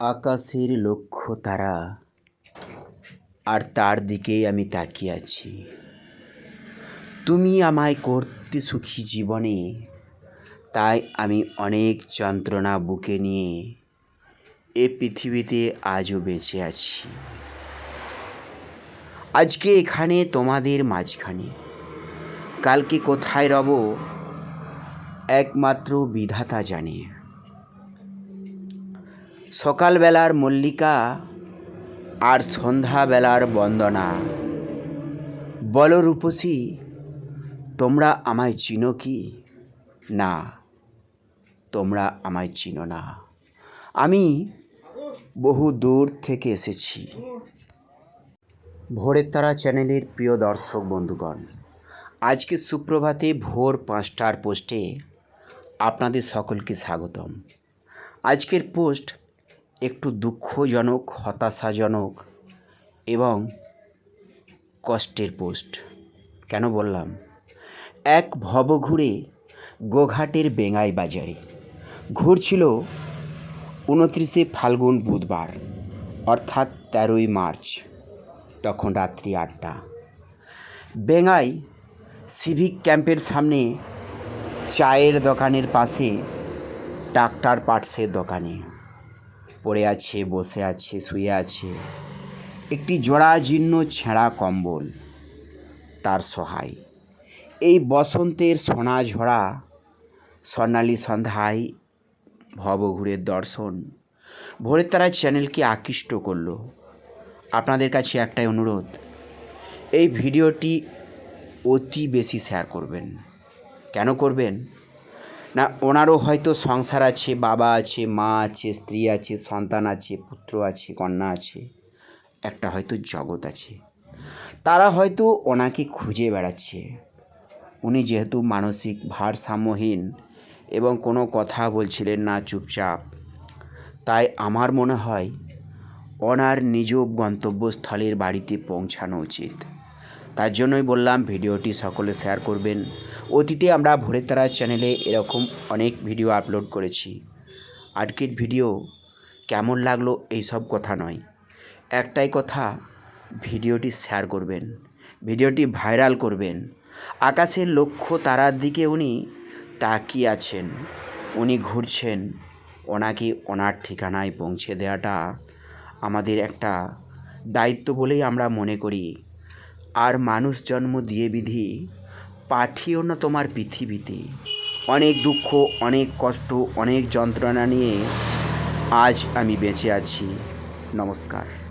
আকাশের লক্ষ্য তারা, আর তার দিকেই আমি তাকিয়ে আছি। তুমি আমায় করতে সুখী জীবনে, তাই আমি অনেক যন্ত্রণা বুকে নিয়ে এ পৃথিবীতে আজও বেঁচে আছি। আজকে এখানে তোমাদের মাঝখানে। কালকে কোথায় রব, একমাত্র বিধাতা জানে। সকালবেলার মল্লিকা আর সন্ধ্যাবেলার বন্দনা। বলো রূপসী, তোমরা আমায় চিনো কি? না, তোমরা আমায় চিনো না। আমি বহু দূর থেকে এসেছি। ভোরের তারা চ্যানেলের প্রিয় দর্শক বন্ধুগণ, আজকে সুপ্রভাতে ভোর পাঁচটার পোস্টে আপনাদের সকলকে স্বাগতম। আজকের পোস্ট একটু দুঃখজনক, হতাশাজনক এবং কষ্টের পোস্ট। কেন বললাম? এক ভব ঘুরে গোঘাটের বেঙ্গাই বাজারে। ঘুরছিল উনত্রিশে ফাল্গুন বুধবার, অর্থাৎ তেরোই মার্চ, তখন রাত্রি আটটা। বেঙ্গাই সিভিক ক্যাম্পের সামনে চায়ের দোকানের পাশে ডাক্তার পার্টসের দোকানে। পড়ে আছে, বসে আছে, শুয়ে আছে। একটি জরাজীর্ণ ছেঁড়া কম্বল তার সহায়। এই বসন্তের সোনা ঝরা স্বর্ণালী সন্ধ্যায় ভবঘুরের দর্শন। ভোরের তারা চ্যানেলকে আকৃষ্ট করল। আপনাদের কাছে একটাই অনুরোধ, এই ভিডিওটি অতি বেশি শেয়ার করবেন। কেন করবেন? না, ওনারও হয়তো সংসার আছে, বাবা আছে, মা আছে, স্ত্রী আছে, সন্তান আছে, পুত্র আছে, কন্যা আছে। একটা হয়তো জগৎ আছে। তারা হয়তো ওনাকে খুঁজে বেড়াচ্ছে। উনি যেহেতু মানসিক ভারসাম্যহীন এবং কোনো কথা বলছিলেন না চুপচাপ, তাই আমার মনে হয় ওনার নিজ গন্তব্যস্থলের বাড়িতে পৌঁছানো উচিত। তার জন্যই বললাম ভিডিওটি সকলে শেয়ার করবেন। অতীতে আমরা ভোরের তারা চ্যানেলে এরকম অনেক ভিডিও আপলোড করেছি। আজকের ভিডিও কেমন লাগল এইসব কথা নয়। একটাই কথা, ভিডিওটি শেয়ার করবেন, ভিডিওটি ভাইরাল করবেন। আকাশের লক্ষ্য তারার দিকে উনি তাকিয়ে আছেন, উনি ঘুরছেন। ওনাকে ওনার ঠিকানায় পৌঁছে দেওয়াটা আমাদের একটা দায়িত্ব বলেই আমরা মনে করি। আর মানুষ জন্ম দিয়ে বিধি, পাঠিও না তোমার পৃথিবীতে। অনেক দুঃখ, অনেক কষ্ট, অনেক যন্ত্রণা নিয়ে আজ আমি বেঁচে আছি। নমস্কার।